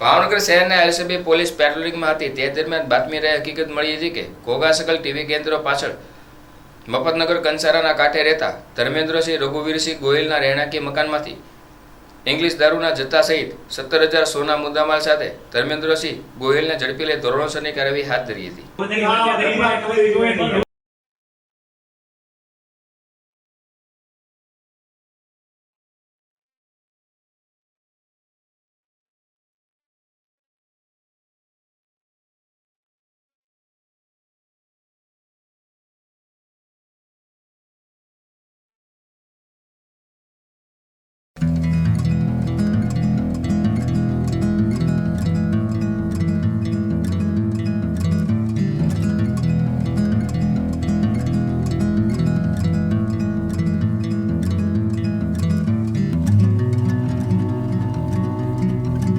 ભાવનગર શહેરના LCB police પેટ્રોલિંગમાં હતી તે દરમિયાન બાતમી રહે હકીકત મળી હતી કે ઘોઘાસકલ ટીવી કેન્દ્રો પાછળ મફતનગર કંસારાના કાંઠે રહેતા ધર્મેન્દ્રસિંહ રઘુવીરસિંહ ગોહિલના રહેણાંકી મકાનમાંથી ઇંગ્લિશ દારૂના જથ્થા સહિત સત્તર હજાર સોના મુદ્દામાલ સાથે ધર્મેન્દ્રસિંહ ગોહિલને ઝડપી લઈ ધોરણસરની કાર્યવાહી હાથ ધરી હતી